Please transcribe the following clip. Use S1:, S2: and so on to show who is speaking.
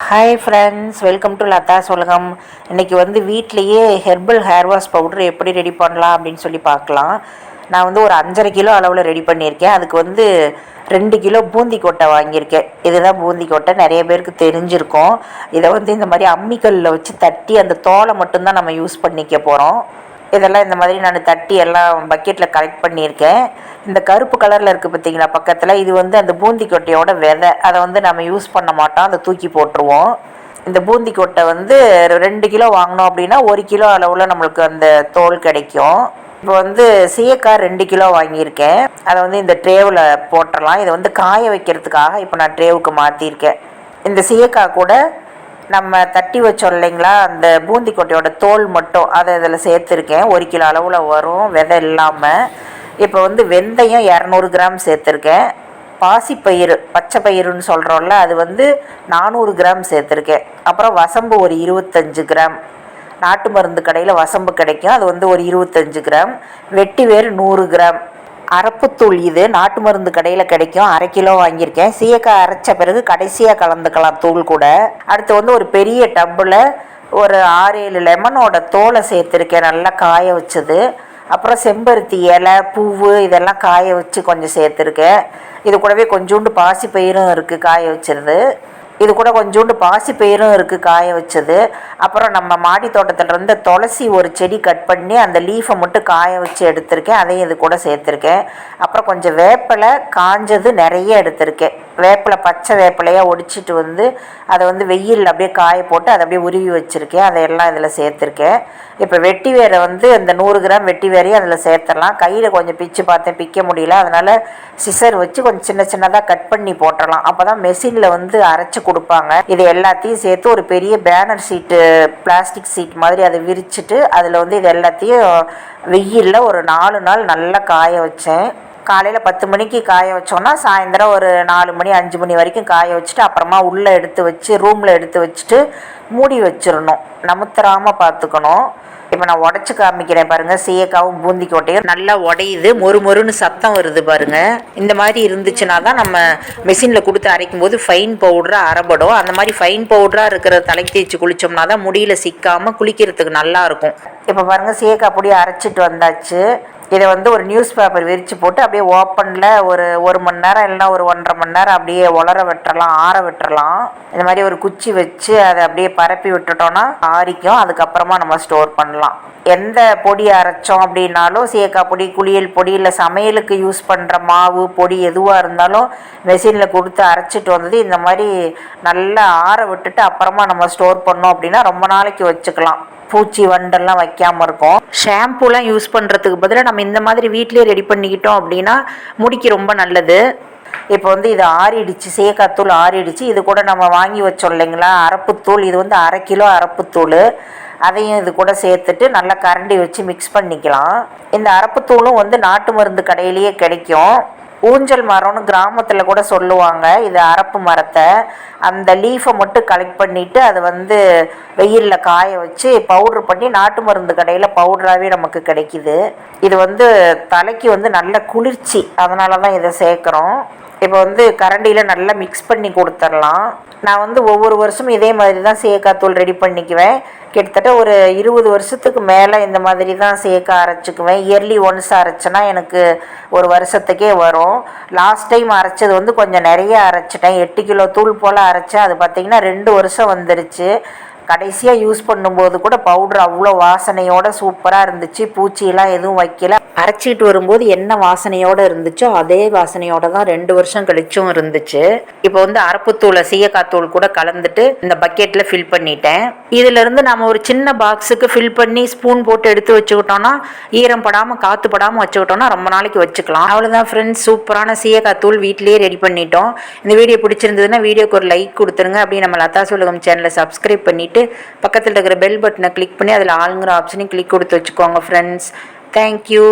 S1: Hi friends welcome to Latha சொல்லுகம் இன்றைக்கி வந்து வீட்லேயே ஹெர்பல் ஹேர் வாஷ் பவுடர் எப்படி ரெடி பண்ணலாம் அப்படின்னு சொல்லி பார்க்கலாம். நான் வந்து ஒரு அஞ்சரை கிலோ அளவில் ரெடி பண்ணியிருக்கேன். அதுக்கு வந்து ரெண்டு கிலோ பூந்தி கொட்டை வாங்கியிருக்கேன். இதுதான் பூந்தி கொட்டை நிறைய பேருக்கு தெரிஞ்சிருக்கும். இதை வந்து இந்த மாதிரி அம்மிக்கல்லில் வச்சு தட்டி அந்த தோலை மட்டும்தான் நம்ம யூஸ் பண்ணிக்க போகிறோம் இதெல்லாம் இந்த மாதிரி நான் தட்டி எல்லாம் பக்கெட்டில் கலெக்ட் பண்ணியிருக்கேன். இந்த கருப்பு கலரில் இருக்குது பார்த்தீங்களா பக்கத்தில்? இது வந்து அந்த பூந்தி கொட்டையோட விதை. அதை வந்து நம்ம யூஸ் பண்ண மாட்டோம். அதை தூக்கி போட்டுருவோம். இந்த பூந்தி கொட்டை வந்து ரெண்டு கிலோ வாங்கினோம் அப்படின்னா ஒரு கிலோ அளவில் நம்மளுக்கு அந்த தோல் கிடைக்கும். இப்போ வந்து சீயக்காய் ரெண்டு கிலோ வாங்கியிருக்கேன். அதை வந்து இந்த ட்ரேவில் போட்டுடலாம். இதை வந்து காய வைக்கிறதுக்காக இப்போ நான் ட்ரேவுக்கு மாற்றிருக்கேன் இந்த சீயக்காய் கூட நம்ம தட்டி வச்சோம் இல்லைங்களா? அந்த பூந்தி கொட்டையோட தோல் மட்டும் அதை இதில் சேர்த்துருக்கேன். ஒரு கிலோ அளவில் வரும். விதை இல்லாமல் இப்போ வந்து வெந்தயம் இரநூறு கிராம் சேர்த்துருக்கேன். பாசிப்பயிறு பச்சை பயிறுன்னு சொல்கிறோம்ல அது வந்து நானூறு கிராம் சேர்த்துருக்கேன். அப்புறம் வசம்பு ஒரு இருபத்தஞ்சு கிராம். நாட்டு மருந்து கடையில் வசம்பு கிடைக்கும். அது வந்து ஒரு இருபத்தஞ்சு கிராம். வெட்டி வேறு நூறு கிராம். அரப்புத்தூள் இது நாட்டு மருந்து கடையில் கிடைக்கும். அரை கிலோ வாங்கியிருக்கேன். சீயக்காய் அரைச்ச பிறகு கடைசியாக கலந்துக்கலாம் தூள் கூட. அடுத்து வந்து ஒரு பெரிய டப்பில் ஒரு ஆறு ஏழு லெமனோட தோலை சேர்த்துருக்கேன். நல்லா காய வச்சது. அப்புறம் செம்பருத்தி இலை பூவு இதெல்லாம் காய வச்சு கொஞ்சம் சேர்த்துருக்கேன். இது கூடவே கொஞ்சோண்டு பாசி பயிரும் இருக்குது காய வச்சிருது இது கூட கொஞ்சோண்டு பாசி பயிரும் இருக்குது காய வச்சது. அப்புறம் நம்ம மாடி தோட்டத்தில் இருந்து துளசி ஒரு செடி கட் பண்ணி அந்த லீஃபை மட்டும் காய வச்சு எடுத்திருக்கேன். அதையும் இது கூட சேர்த்துருக்கேன். அப்புறம் கொஞ்சம் வேப்பிலை காஞ்சது நிறைய எடுத்திருக்கேன். வேப்பிலை பச்சை வேப்பிலையாக ஒடிச்சிட்டு வந்து அதை வந்து வெயிலில் அப்படியே காய போட்டு அதை அப்படியே உருவி வச்சுருக்கேன். அதையெல்லாம் இதில் சேர்த்துருக்கேன். இப்போ வெட்டி வேரை வந்து இந்த நூறு கிராம் வெட்டி வேரையும் அதில் சேர்த்துடலாம். கையில் கொஞ்சம் பிச்சு பார்த்தேன் பிக்க முடியல. அதனால் சிசர் வச்சு கொஞ்சம் சின்ன சின்னதாக கட் பண்ணி போட்டுடலாம். அப்போ தான் மெஷினில் வந்து அரைச்சி கொடுப்பாங்க. இது எல்லாத்தையும் சேர்த்து ஒரு பெரிய பேனர் சீட்டு பிளாஸ்டிக் சீட் மாதிரி அதை விரிச்சிட்டு அதில் வந்து இது எல்லாத்தையும் வெயிலில் ஒரு நாலு நாள் நல்லா காய வச்சேன். காலையில் பத்து மணிக்கு காய வச்சோன்னா சாயந்தரம் ஒரு நாலு மணி அஞ்சு மணி வரைக்கும் காய வச்சுட்டு அப்புறமா உள்ளே எடுத்து வச்சு ரூமில் எடுத்து வச்சுட்டு மூடி வச்சிடணும். நமுத்துறாமல் பார்த்துக்கணும். இப்போ நான் உடச்சி காமிக்கிறேன் பாருங்கள் சீயக்காவும் பூந்தி கோட்டையும் நல்லா உடையுது. மொறு மொறுன்னு சத்தம் வருது பாருங்கள் இந்த மாதிரி இருந்துச்சுன்னா தான் நம்ம மிஷினில் கொடுத்து அரைக்கும் போது ஃபைன் பவுடராக அரைபடும். அந்த மாதிரி ஃபைன் பவுடராக இருக்கிற தலைக்கு தேய்ச்சி குளித்தோம்னா தான் முடியில் சிக்காமல் குளிக்கிறதுக்கு நல்லாயிருக்கும் இப்போ பாருங்கள் சீயக்காய் பொடி அரைச்சிட்டு வந்தாச்சு. இதை வந்து ஒரு நியூஸ் பேப்பர் விரித்து போட்டு அப்படியே ஓப்பனில் ஒரு ஒரு மணி நேரம் இல்லைனா ஒரு ஒன்றரை மணி நேரம் அப்படியே உலர விட்டுறலாம் ஆற விட்டுறலாம். இந்த மாதிரி ஒரு குச்சி வச்சு அதை அப்படியே பரப்பி விட்டுட்டோன்னா ஆறிக்கும். அதுக்கப்புறமா நம்ம ஸ்டோர் பண்ணலாம். எந்த பொடி அரைச்சோம் அப்படின்னாலும் சீயக்காய் பொடி குளியல் பொடி இல்லை சமையலுக்கு யூஸ் பண்ணுற மாவு பொடி எதுவாக இருந்தாலும் மெஷினில் கொடுத்து அரைச்சிட்டு வந்தது இந்த மாதிரி நல்லா ஆற விட்டுட்டு அப்புறமா நம்ம ஸ்டோர் பண்ணோம் அப்படின்னா ரொம்ப நாளைக்கு வச்சுக்கலாம். பூச்சி வண்டெல்லாம் வைக்காமல் இருக்கும். ஷாம்புலாம் யூஸ் பண்ணுறதுக்கு பதிலாக நம்ம நம்ம இந்த மாதிரி வீட்டிலேயே ரெடி பண்ணிக்கிட்டோம் அப்படின்னா முடிக்கு ரொம்ப நல்லது. இப்போ வந்து இது ஆறிடுச்சு சேக்காத்தூள் ஆறிடுச்சு. இது கூட நம்ம வாங்கி வச்சோம் இல்லைங்களா? அரப்புத்தூள். இது வந்து அரை கிலோ அரப்புத்தூள். அதையும் இது கூட சேர்த்துட்டு நல்லா கரண்டி வச்சு மிக்ஸ் பண்ணிக்கலாம். இந்த அரப்புத்தூளும் வந்து நாட்டு மருந்து கடையிலேயே கிடைக்கும். ஊஞ்சல் மரம்னு கிராமத்தில் கூட சொல்லுவாங்க. இது அரப்பு மரத்தை. அந்த லீஃபை மட்டும் கலெக்ட் பண்ணிவிட்டு அதை வந்து வெயிலில் காய வச்சு பவுட்ரு பண்ணி நாட்டு மருந்து கடையில் பவுட்ராகவே நமக்கு கிடைக்கிது. இது வந்து தலைக்கு வந்து நல்ல குளிர்ச்சி. அதனால தான் இதை சேர்க்குறோம். இப்போ வந்து கரண்டியில் நல்லா மிக்ஸ் பண்ணி கொடுத்துர்லாம் நான் வந்து ஒவ்வொரு வருஷமும் இதே மாதிரி தான் சேக்காத்தூள் ரெடி பண்ணிக்குவேன். கிட்டத்தட்ட ஒரு இருபது வருஷத்துக்கு மேலே இந்த மாதிரி தான் சேக்காய் அரைச்சிக்குவேன். இயர்லி ஒன்ஸ் அரைச்சேன்னா எனக்கு ஒரு வருஷத்துக்கே வரும். லாஸ்ட் டைம் அரைச்சது வந்து கொஞ்சம் நிறைய அரைச்சிட்டேன். எட்டு கிலோ தூள் போல் அரைச்சேன். அது பார்த்திங்கன்னா ரெண்டு வருஷம் வந்துருச்சு. கடைசியாக யூஸ் பண்ணும்போது கூட பவுட்ரு அவ்வளோ வாசனையோடு சூப்பராக இருந்துச்சு. பூச்சியெல்லாம் எதுவும் வைக்கல. அரைச்சிக்கிட்டு வரும்போது என்ன வாசனையோடு இருந்துச்சோ அதே வாசனையோட தான் ரெண்டு வருஷம் கழிச்சும் இருந்துச்சு. இப்போ வந்து அரப்புத்தூளை சீயக்காத்தூள் கூட கலந்துட்டு இந்த பக்கெட்டில் ஃபில் பண்ணிட்டேன். இதிலிருந்து நம்ம ஒரு சின்ன பாக்ஸுக்கு ஃபில் பண்ணி ஸ்பூன் போட்டு எடுத்து வச்சுக்கிட்டோம்னா ஈரம் படாமல் காற்று படாமல் வச்சுக்கிட்டோம்னா ரொம்ப நாளைக்கு வச்சுக்கலாம். அவ்வளோதான் ஃப்ரெண்ட்ஸ் சூப்பரான சீயக்காத்தூள் வீட்லேயே ரெடி பண்ணிட்டோம். இந்த வீடியோ பிடிச்சிருந்ததுன்னா வீடியோக்கு ஒரு லைக் கொடுத்துருங்க. அப்படி நம்ம லதா சொல்லுகம் சேனலை சப்ஸ்கிரைப் பண்ணிவிட்டு பக்கத்தில் இருக்கிற பெல் பட்டனை கிளிக் பண்ணி அதில் ஆளுங்கிற ஆப்ஷனையும் கிளிக் கொடுத்து வச்சுக்கோங்க ஃப்ரெண்ட்ஸ் தேங்க்யூ